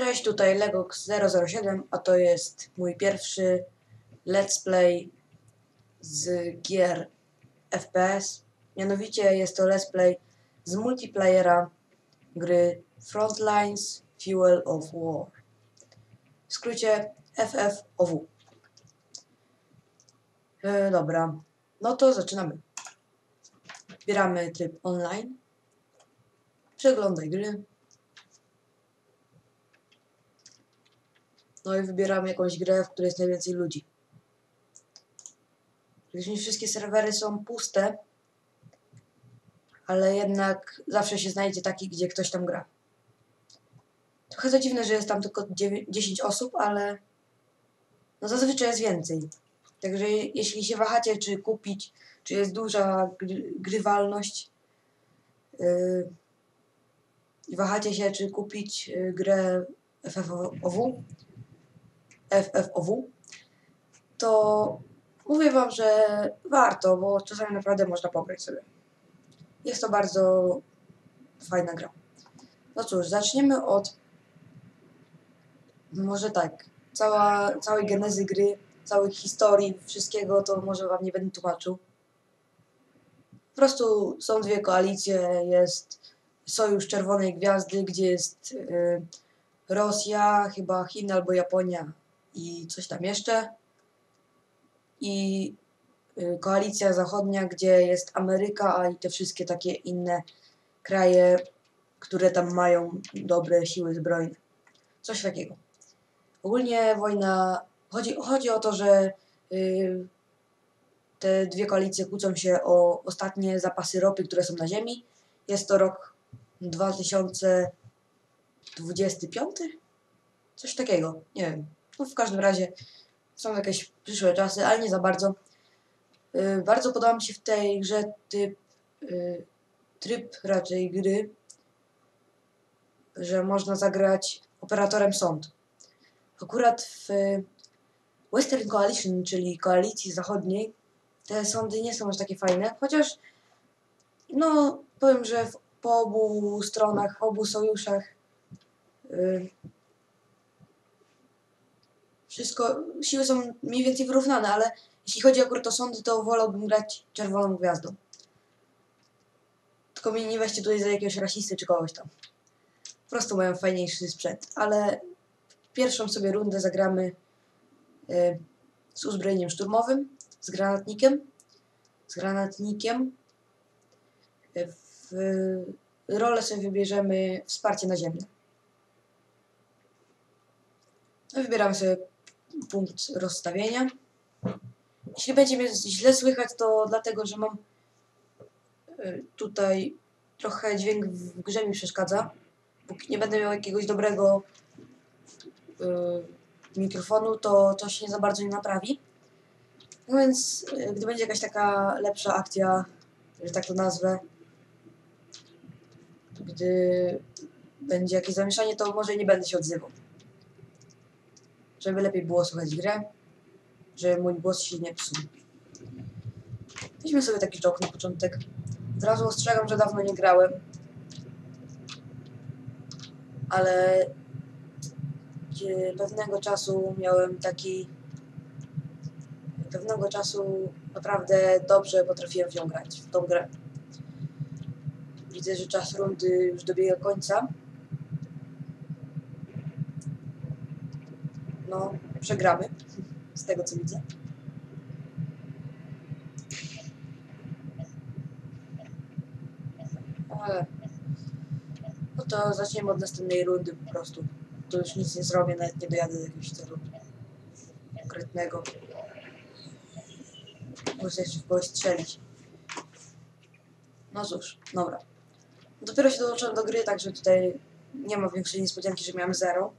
Cześć, tutaj Legox007, a to jest mój pierwszy let's play z gier FPS. Mianowicie jest to let's play z multiplayera gry Frontlines Fuel of War. W skrócie FFOW. E, dobra, no to zaczynamy. Wybieramy tryb online. Przeglądaj gry. No i wybieramy jakąś grę, w której jest najwięcej ludzi. Praktycznie wszystkie serwery są puste, ale jednak zawsze się znajdzie taki, gdzie ktoś tam gra. Trochę to dziwne, że jest tam tylko 9, 10 osób, ale no zazwyczaj jest więcej. Także jeśli się wahacie, czy kupić, czy jest duża gry, grywalność yy, i wahacie się, czy kupić yy, grę FFOW, FFOW, to mówię Wam, że warto, bo czasami naprawdę można pograć sobie. Jest to bardzo fajna gra. No cóż, zaczniemy od może tak, cała, całej genezy gry, całej historii, wszystkiego, to może Wam nie będę tłumaczył. Po prostu są dwie koalicje, jest Sojusz Czerwonej Gwiazdy, gdzie jest y, Rosja, chyba Chiny albo Japonia i coś tam jeszcze. I y, Koalicja Zachodnia, gdzie jest Ameryka, a i te wszystkie takie inne kraje, które tam mają dobre siły zbrojne. Coś takiego. Ogólnie wojna. Chodzi, chodzi o to, że y, te dwie koalicje kłócą się o ostatnie zapasy ropy, które są na Ziemi. Jest to rok 2025? Coś takiego. Nie wiem. No w każdym razie są jakieś przyszłe czasy, ale nie za bardzo. Yy, bardzo podoba mi się w tej grze typ, yy, tryb raczej gry, że można zagrać operatorem sąd. Akurat w Western Coalition, czyli koalicji zachodniej, te sądy nie są aż takie fajne, chociaż no powiem, że w, po obu stronach, w obu sojuszach yy, wszystko, siły są mniej więcej wyrównane, ale jeśli chodzi o sądy, to wolałbym grać czerwoną gwiazdą. Tylko mnie nie weźcie tutaj za jakiegoś rasisty czy kogoś tam. Po prostu mają fajniejszy sprzęt, ale pierwszą sobie rundę zagramy y, z uzbrojeniem szturmowym, z granatnikiem, z granatnikiem. W rolę sobie wybierzemy wsparcie naziemne. No, wybieramy sobie punkt rozstawienia. Jeśli będzie mnie źle słychać, to dlatego, że mam y, tutaj trochę dźwięk w grze mi przeszkadza. Póki nie będę miał jakiegoś dobrego y, mikrofonu, to to się nie za bardzo nie naprawi. No więc, y, gdy będzie jakaś taka lepsza akcja, że tak to nazwę, gdy będzie jakieś zamieszanie, to może nie będę się odzywał żeby lepiej było słychać grę, żeby mój głos się nie psuł. Weźmy sobie taki czołg na początek. Od razu ostrzegam, że dawno nie grałem. Ale pewnego czasu miałem taki... Pewnego czasu naprawdę dobrze potrafiłem w nią grać, w tą grę. Widzę, że czas rundy już dobiega końca. No, przegramy, z tego co widzę. Ale no to zaczniemy od następnej rundy po prostu. To już nic nie zrobię, nawet nie dojadę do jakiegoś celu konkretnego. Muszę jeszcze w kogoś strzelić. No cóż, dobra. Dopiero się dołączyłem do gry, także tutaj nie ma większej niespodzianki, że miałem 0%.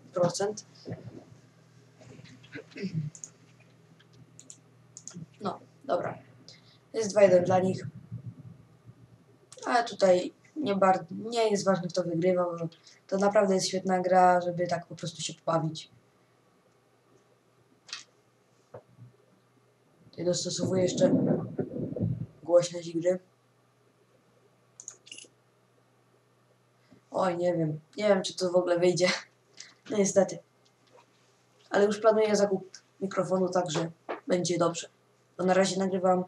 No, dobra. Jest 2-1 dla nich. Ale tutaj nie, nie jest ważne, kto wygrywa, to naprawdę jest świetna gra, żeby tak po prostu się pobawić. Tutaj dostosowuję jeszcze głośność gry. Oj, nie wiem. Nie wiem, czy to w ogóle wyjdzie. No niestety. Ale już planuję zakup mikrofonu, także będzie dobrze. Bo na razie nagrywam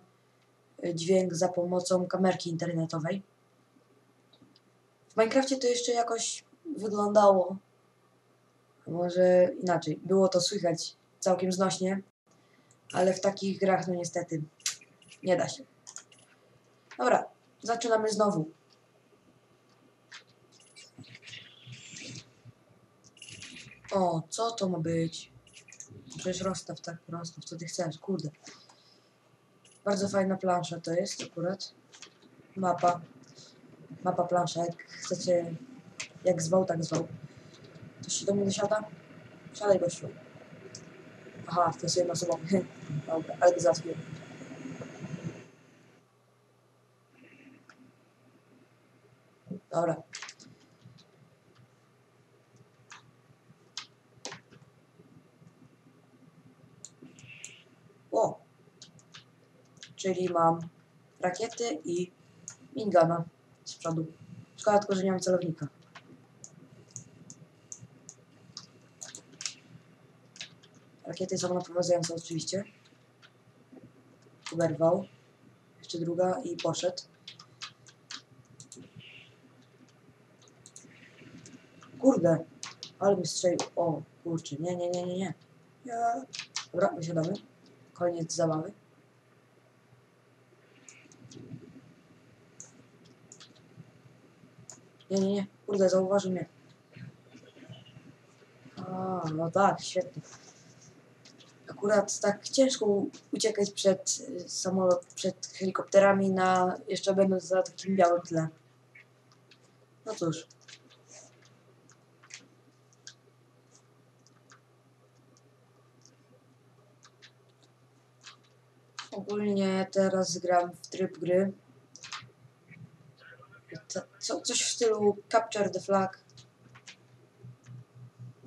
dźwięk za pomocą kamerki internetowej. W Minecrafcie to jeszcze jakoś wyglądało. Może inaczej. Było to słychać całkiem znośnie, ale w takich grach, no niestety, nie da się. Dobra, zaczynamy znowu. O, co to ma być? Przecież rozstaw, tak, rozstaw, co ty chcesz, kurde. Bardzo fajna plansza to jest akurat. Mapa. Mapa plansza, jak chcecie, jak zwał, tak zwał. Ktoś się do mnie dosiada? Siadaj gościu. Aha, to jest jedna osoba. Dobra, ale go. Dobra. O! Czyli mam rakiety i mingana z przodu. Szkoda tylko, że nie mam celownika. Rakiety są naprowadzające oczywiście. Oberwał. Jeszcze druga i poszedł. Kurde, ale mi strzelił. O, kurczę, nie, nie, nie, nie, nie. Ja. Dobra, wysiadamy. Koniec zabawy. Nie, nie, nie. Kurde, zauważył mnie. A, no tak, świetnie. Akurat tak ciężko uciekać przed y, samolot, przed helikopterami na jeszcze będąc za takim białym tle. No cóż. Ogólnie teraz gram w tryb gry. Co, co, coś w stylu Capture the Flag.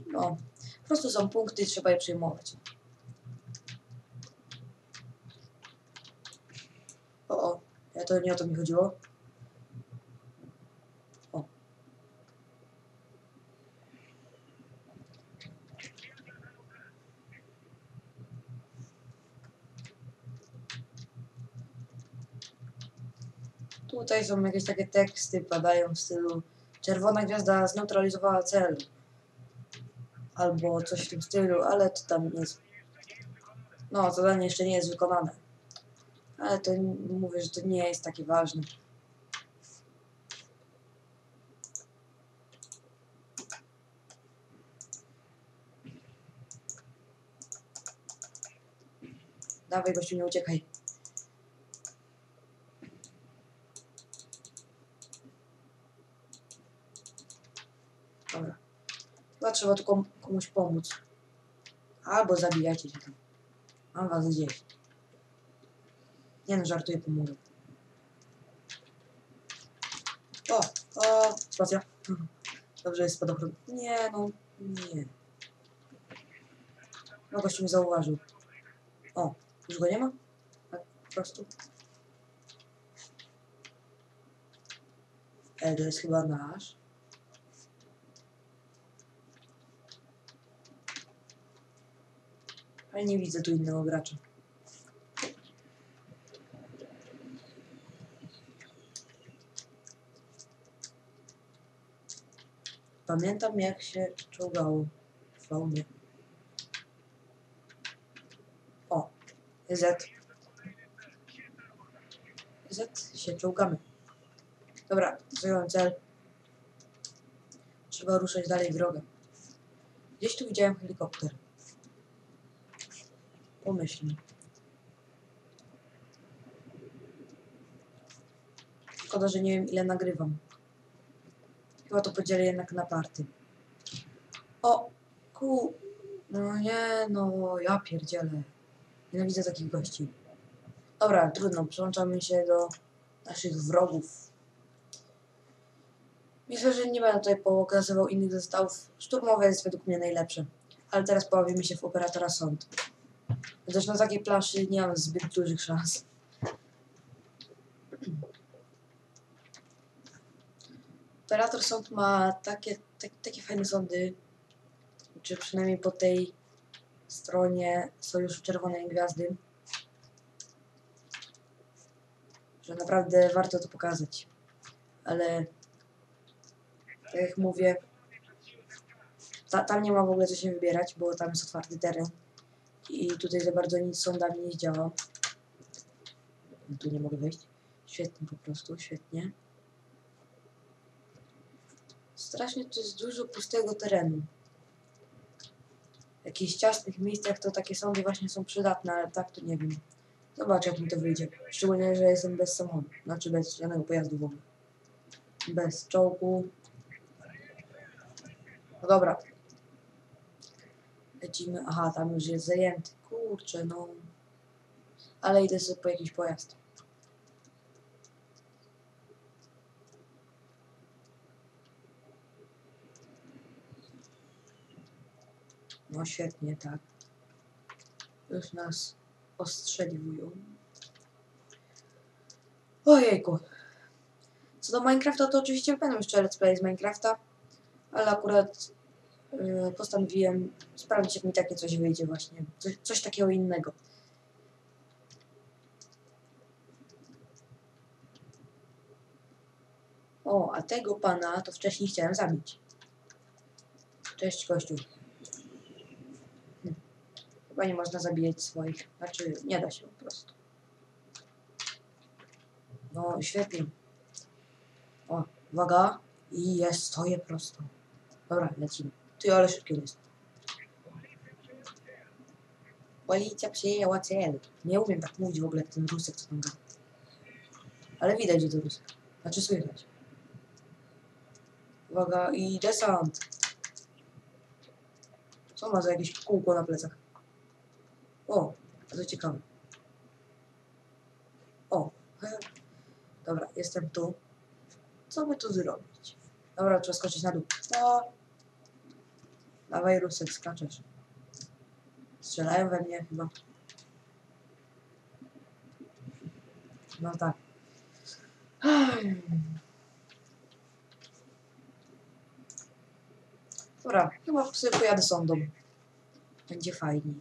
No, po prostu są punkty i trzeba je przyjmować. O, o, ja to nie o to mi chodziło. O. Tutaj są jakieś takie teksty, padają w stylu Czerwona gwiazda zneutralizowała cel. Albo coś w tym stylu, ale to tam jest. No, zadanie jeszcze nie jest wykonane. Ale to mówię, że to nie jest takie ważne. Dawaj, gościu, nie uciekaj. Dobra. Chyba trzeba tu kom komuś pomóc. Albo zabijajcie się tam. Mam was gdzieś. Nie no, żartuję, pomogę. O, o, spacja. Mhm. Dobrze jest spadochron. Nie no, nie. No gościu mnie zauważył. O, już go nie ma? Tak po prostu. E, to jest chyba nasz. Ale nie widzę tu innego gracza. Pamiętam jak się czołgało w faunie. O, Z. Z się czołgamy. Dobra, zająłem cel. Trzeba ruszać dalej drogę. Gdzieś tu widziałem helikopter. Pomyślmy. Szkoda, że nie wiem ile nagrywam. Chyba to podzielę jednak na party. O, ku... No nie, no ja pierdzielę. Nienawidzę takich gości. Dobra, trudno, przyłączamy się do naszych wrogów. Myślę, że nie będę tutaj pokazywał innych zestawów. Szturmowe jest według mnie najlepsze. Ale teraz pobawimy się w operatora sąd. Chociaż na takiej planszy nie mam zbyt dużych szans. Operator sąd ma takie, tak, takie fajne sądy. czy przynajmniej po tej stronie Sojuszu Czerwonej Gwiazdy, że naprawdę warto to pokazać. Ale tak jak mówię, ta, tam nie ma w ogóle co się wybierać, bo tam jest otwarty teren i tutaj za bardzo nic sądami nie działa. Tu nie mogę wejść. Świetnie po prostu, świetnie. Strasznie tu jest dużo pustego terenu. W jakichś ciasnych miejscach to takie sądy właśnie są przydatne, ale tak to nie wiem. Zobacz jak mi to wyjdzie. Szczególnie, że jestem bez samochodu. Znaczy bez żadnego pojazdu w ogóle. Bez czołgu. No dobra. Lecimy. Aha, tam już jest zajęty. Kurczę, no. Ale idę sobie po jakiś pojazd. No świetnie, tak. Już nas ostrzeliwują. Ojejku. Co do Minecrafta, to oczywiście będą jeszcze let's play z Minecrafta, ale akurat postanowiłem sprawdzić, jak mi takie coś wyjdzie właśnie. Coś, coś takiego innego. O, a tego pana to wcześniej chciałem zabić. Cześć, kościół. Chyba nie można zabijać swoich. Znaczy, nie da się po prostu. No, świetnie. O, uwaga. I jest, stoję prosto. Dobra, lecimy. Ty, ale szybki jest. Policja przyjęła cel. Nie umiem tak mówić w ogóle ten Rusek, co tam gra. Ale widać, że to Rusek. Znaczy słychać. Uwaga, i desant. Co ma za jakieś kółko na plecach? O, to ciekawe. O, dobra, jestem tu. Co by tu zrobić? Dobra, trzeba skoczyć na dół. O! Dawaj, Rusek, skaczesz. Strzelają we mnie chyba. No tak. Dobra, chyba sobie pojadę sądą. Będzie fajniej.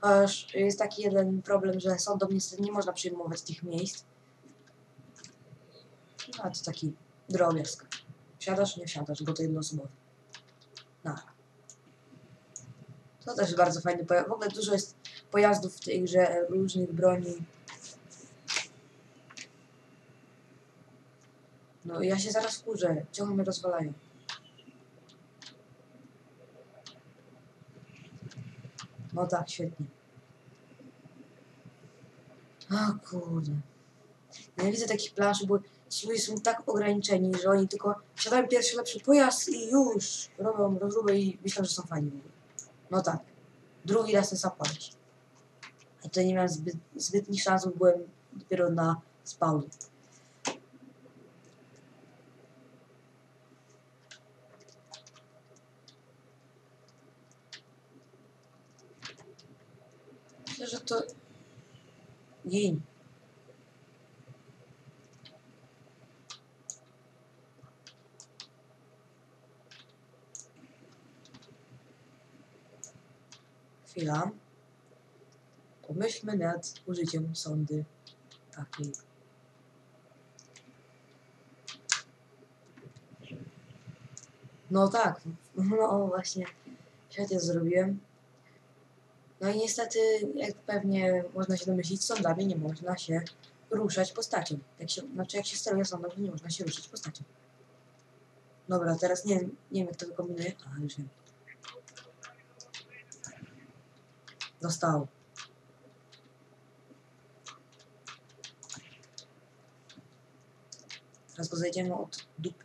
Aż jest taki jeden problem, że sądom niestety nie można przyjmować tych miejsc. No, a to taki drobiazg. Wsiadasz, nie wsiadasz, bo to jednoosobowe. Nara. To też bardzo fajny pojazd. W ogóle dużo jest pojazdów w tej grze, różnych broni. No ja się zaraz wkurzę. Ciągle mnie rozwalają. No tak, świetnie. O kurde. Nie widzę takich planszy, bo ci ludzie są tak ograniczeni, że oni tylko wsiadają pierwszy lepszy pojazd i już robią rozróbę i myślą, że są fajni. No tak. Drugi raz ten sam palić. A tutaj nie miałem zbyt, zbytnich szans, byłem dopiero na spawnie. Myślę, że to... Gin. Chwila. Pomyślmy nad użyciem sondy takiej. No tak, no właśnie. Świetnie zrobiłem. No i niestety, jak pewnie można się domyślić, sądami nie można się ruszać postacią. Jak się, znaczy jak się steruje sądem, to nie można się ruszać postacią. Dobra, teraz nie, nie wiem jak to wykombinuje. A, już wiem. Dostał. Teraz go zejdziemy od dupy.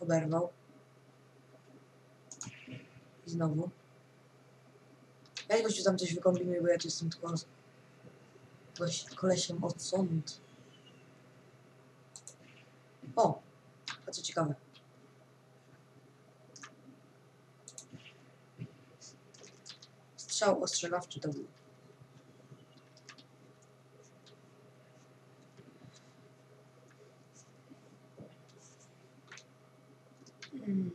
Oberwał. I znowu. Ja gościu tam coś wykombinuję, bo ja tu jestem tylko z goś, kolesiem od sąd. O, to co ciekawe. Strzał ostrzelawczy do mnie. Hmm.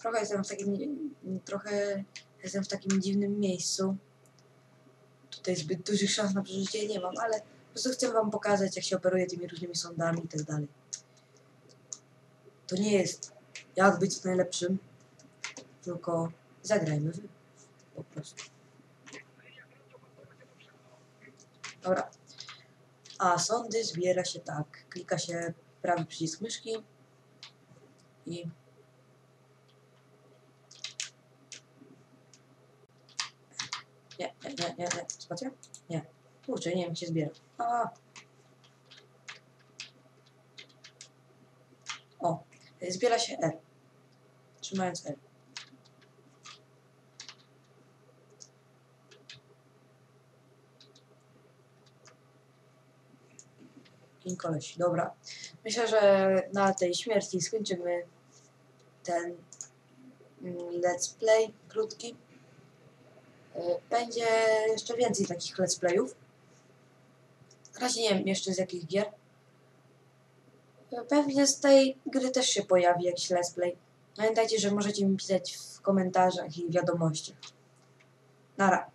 Trochę jestem w takim, trochę jestem w takim dziwnym miejscu. Tutaj zbyt dużych szans na przeżycie nie mam, ale po prostu chcę wam pokazać, jak się operuje tymi różnymi sądami i tak dalej. To nie jest jak być najlepszym, tylko zagrajmy w po prostu. Dobra. A sądy zbiera się tak. Klika się prawy przycisk myszki i Nie, nie, nie, nie, nie. Spacja? Nie. Kurczę, nie wiem, się zbiera. A. O, zbiera się R. Trzymając R. I koleś, dobra. Myślę, że na tej śmierci skończymy ten mm, let's play krótki. Y, Będzie jeszcze więcej takich let's playów. Na razie nie wiem jeszcze z jakich gier. Y, Pewnie z tej gry też się pojawi jakiś let's play. Pamiętajcie, że możecie mi pisać w komentarzach i wiadomościach. Nara.